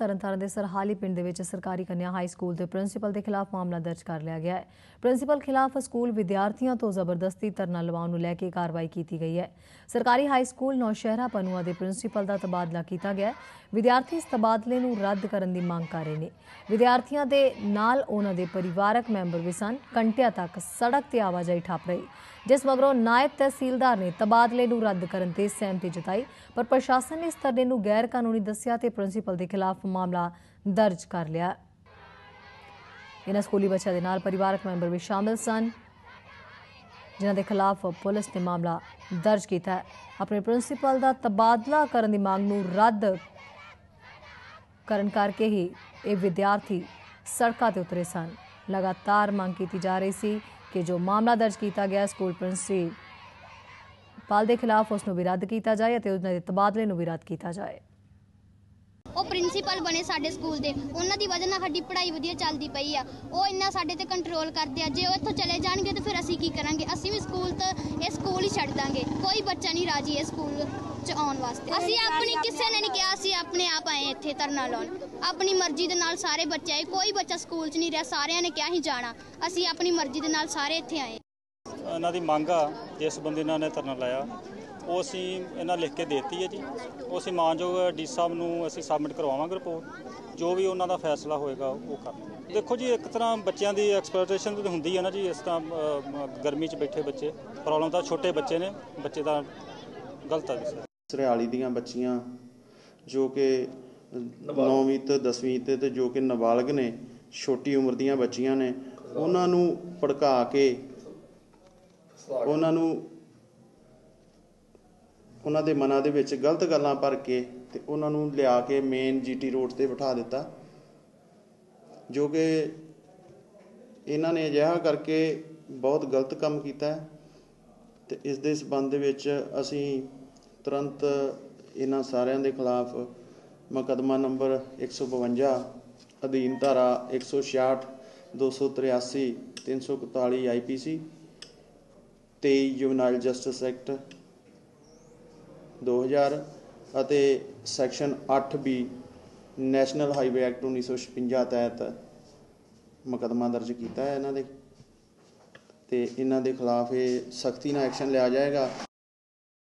ਤਰਨਤਾਰਨ ਦੇ ਸਰਹਾਲੀ ਪਿੰਡ ਦੇ ਵਿੱਚ ਸਰਕਾਰੀ ਕੰਨਿਆ ਹਾਈ ਸਕੂਲ ਦੇ ਪ੍ਰਿੰਸੀਪਲ ਦੇ ਖਿਲਾਫ ਮਾਮਲਾ ਦਰਜ ਕਰ ਲਿਆ ਗਿਆ ਹੈ। ਪ੍ਰਿੰਸੀਪਲ ਖਿਲਾਫ ਸਕੂਲ ਵਿਦਿਆਰਥੀਆਂ ਤੋਂ ਜ਼ਬਰਦਸਤੀ ਧਰਨਾ ਲਵਾਉਣ ਨੂੰ ਲੈ ਕੇ ਕਾਰਵਾਈ ਕੀਤੀ ਗਈ ਹੈ। ਸਰਕਾਰੀ ਹਾਈ ਸਕੂਲ ਨੌਸ਼ਹਿਰਾ ਪਨੂਆ ਦੇ ਪ੍ਰਿੰਸੀਪਲ ਦਾ ਤਬਾਦਲਾ ਕੀਤਾ ਗਿਆ ਹੈ। ਵਿਦਿਆਰਥੀ ਇਸ ਤਬਾਦਲੇ ਨੂੰ ਰੱਦ ਕਰਨ ਦੀ ਮੰਗ ਕਰ ਰਹੇ ਨੇ। ਵਿਦਿਆਰਥੀਆਂ ਦੇ ਨਾਲ ਉਹਨਾਂ ਦੇ ਪਰਿਵਾਰਕ ਮੈਂਬਰ ਵੀ ਸਨ। ਘੰਟਿਆਂ ਤੱਕ ਸੜਕ ਤੇ ਆਵਾਜਾਈ ਠੱਪ ਰਹੀ। ਜਿਸ ਮਗਰੋਂ ਨਾਇਬ ਤਹਿਸੀਲਦਾਰ ਨੇ ਤਬਾਦਲੇ ਨੂੰ ਰੱਦ ਕਰਨ ਤੇ ਸਹਿਮਤੀ ਜਤਾਈ। ਪਰ ਪ੍ਰਸ਼ਾਸਨ ਨੇ ਇਸ ਧਰਨੇ ਨੂੰ ਗੈਰ ਕਾਨੂੰਨੀ ਦੱਸਿਆ ਤੇ ਪ੍ਰਿੰਸੀਪਲ ਦੇ ਖਿਲਾਫ ਮਾਮਲਾ ਦਰਜ ਕਰ ਲਿਆ। ਇਹਨਾਂ ਸਕੂਲੀ ਬੱਚਿਆਂ ਦੇ ਨਾਲ ਪਰਿਵਾਰਕ ਮੈਂਬਰ ਵੀ ਸ਼ਾਮਿਲ ਸਨ, ਜਿਨ੍ਹਾਂ ਦੇ ਖਿਲਾਫ ਪੁਲਿਸ ਨੇ ਮਾਮਲਾ ਦਰਜ ਕੀਤਾ। ਹੈ ਆਪਣੇ ਪ੍ਰਿੰਸੀਪਲ ਦਾ ਤਬਾਦਲਾ ਕਰਨ ਦੀ ਮੰਗ ਨੂੰ ਰੱਦ ਕਰਨ ਕਰਕੇ ਹੀ ਇਹ ਵਿਦਿਆਰਥੀ ਸੜਕਾਂ ਤੇ ਉਤਰੇ ਸਨ। ਲਗਾਤਾਰ ਮੰਗ ਕੀਤੀ ਜਾ ਰਹੀ ਸੀ ਕਿ ਜੋ ਮਾਮਲਾ ਦਰਜ ਕੀਤਾ ਗਿਆ, ਸਕੂਲ ਪ੍ਰਿੰਸੀਪਲ ਦੇ ਖਿਲਾਫ ਉਸ ਨੂੰ ਵੀ ਰੱਦ ਕੀਤਾ ਜਾਏ ਅਤੇ ਉਹਨਾਂ ਦੇ ਤਬਾਦਲੇ ਨੂੰ ਵੀ ਰੱਦ ਕੀਤਾ ਜਾਏ। ਉਹ ਪ੍ਰਿੰਸੀਪਲ ਬਣੇ ਸਾਡੇ ਸਕੂਲ ਦੇ। ਉਹਨਾਂ ਦੀ ਵਜ੍ਹਾ ਨਾਲ ਸਾਡੀ ਪੜ੍ਹਾਈ ਵਧੀਆ ਚੱਲਦੀ ਪਈ ਆ। ਉਹ ਇੰਨਾ ਸਾਡੇ ਤੇ ਕੰਟਰੋਲ ਕਰਦੇ ਆ। ਜੇ ਉਹ ਇੱਥੋਂ ਚਲੇ ਜਾਣਗੇ ਤਾਂ ਫਿਰ ਅਸੀਂ ਕੀ ਕਰਾਂਗੇ? ਅਸੀਂ ਵੀ ਸਕੂਲ ਤੋਂ, ਇਹ ਸਕੂਲ ਹੀ ਛੱਡ ਦਾਂਗੇ। ਕੋਈ ਬੱਚਾ ਨਹੀਂ ਰਾਜੀ ਇਹ ਸਕੂਲ ਚ ਆਉਣ ਵਾਸਤੇ। ਅਸੀਂ ਆਪਣੀ ਕਿਸੇ ਨੇ ਨਹੀਂ ਕਿਹਾ, ਅਸੀਂ ਆਪਣੇ ਆਪ ਆਏ ਇੱਥੇ ਧਰਨਾ ਲਾਉਣ। ਆਪਣੀ ਮਰਜ਼ੀ ਦੇ ਨਾਲ ਸਾਰੇ ਬੱਚੇ ਆਏ। ਕੋਈ ਬੱਚਾ ਸਕੂਲ ਚ ਨਹੀਂ ਰਿਹਾ, ਸਾਰਿਆਂ ਨੇ ਕਿਹਾ ਹੀ ਜਾਣਾ। ਅਸੀਂ ਆਪਣੀ ਮਰਜ਼ੀ ਦੇ ਨਾਲ ਸਾਰੇ ਇੱਥੇ ਆਏ। ਇਹਨਾਂ ਦੀ ਮੰਗ ਆ, ਜਿਸ ਬੰਦੇ ਨਾਲ ਨੇ ਧਰਨਾ ਲਾਇਆ ਉਹ ਅਸੀਂ ਇਹਨਾਂ ਲਿਖ ਕੇ ਦੇਤੀ ਹੈ ਜੀ। ਉਹ ਅਸੀਂ ਮਾਨਯੋਗ ਡੀ ਸਾਹਿਬ ਨੂੰ ਅਸੀਂ ਸਬਮਿਟ ਕਰਵਾਵਾਂਗੇ ਰਿਪੋਰਟ ਜੋ ਵੀ ਉਹਨਾਂ ਦਾ ਫੈਸਲਾ ਹੋਏਗਾ ਉਹ ਕਰ ਦੇਖੋ ਜੀ ਇੱਕ ਤਰ੍ਹਾਂ ਬੱਚਿਆਂ ਦੀ ਐਕਸਪਲੋਇਟੇਸ਼ਨ ਤਾਂ ਹੁੰਦੀ ਹੈ ਨਾ ਜੀ ਇਸ ਤਰ੍ਹਾਂ ਗਰਮੀ 'ਚ ਬੈਠੇ ਬੱਚੇ। ਪ੍ਰੋਬਲਮ ਤਾਂ ਛੋਟੇ ਬੱਚੇ ਨੇ ਬੱਚੇ ਤਾਂ ਗਲਤ ਸਰ ਸਰਿਆਲੀ ਦੀਆਂ ਬੱਚੀਆਂ ਜੋ ਕਿ 9ਵੀਂ ਤੇ 10ਵੀਂ ਤੇ ਤੇ ਜੋ ਕਿ ਨਾਬਾਲਗ ਨੇ ਛੋਟੀ ਉਮਰ ਦੀਆਂ ਬੱਚੀਆਂ ਨੇ ਉਹਨਾਂ ਨੂੰ ਭੜਕਾ ਕੇ ਉਹਨਾਂ ਨੂੰ ਉਹਨਾਂ ਦੇ ਮਨਾਂ ਦੇ ਵਿੱਚ ਗਲਤ ਗੱਲਾਂ ਭਰ ਕੇ ਤੇ ਉਹਨਾਂ ਨੂੰ ਲਿਆ ਕੇ ਮੇਨ ਜੀਟੀ ਰੋਡ ਤੇ ਬਿਠਾ ਦਿੱਤਾ, ਜੋ ਕਿ ਇਹਨਾਂ ਨੇ ਅਜਿਹਾ ਕਰਕੇ ਬਹੁਤ ਗਲਤ ਕੰਮ ਕੀਤਾ ਹੈ ਤੇ ਇਸ ਦੇ ਸਬੰਧ ਦੇ ਵਿੱਚ ਅਸੀਂ ਤੁਰੰਤ ਇਹਨਾਂ ਸਾਰਿਆਂ ਦੇ ਖਿਲਾਫ ਮੁਕੱਦਮਾ ਨੰਬਰ 152 ਅਧੀਨ ਧਾਰਾ 166 283 341 ਆਈਪੀਸੀ 23 ਜੁਵਨਾਈਲ ਜਸਟਿਸ ਐਕਟ 2000 ਅਤੇ section 8 B national highway act 1956 ਤਹਿਤ ਮੁਕੱਦਮਾ ਦਰਜ ਕੀਤਾ ਹੈ ਇਹਨਾਂ ਦੇ। ਤੇ ਇਹਨਾਂ ਦੇ ਖਿਲਾਫ ਇਹ ਸਖਤੀ ਨਾਲ ਐਕਸ਼ਨ ਲਿਆ ਜਾਏਗਾ।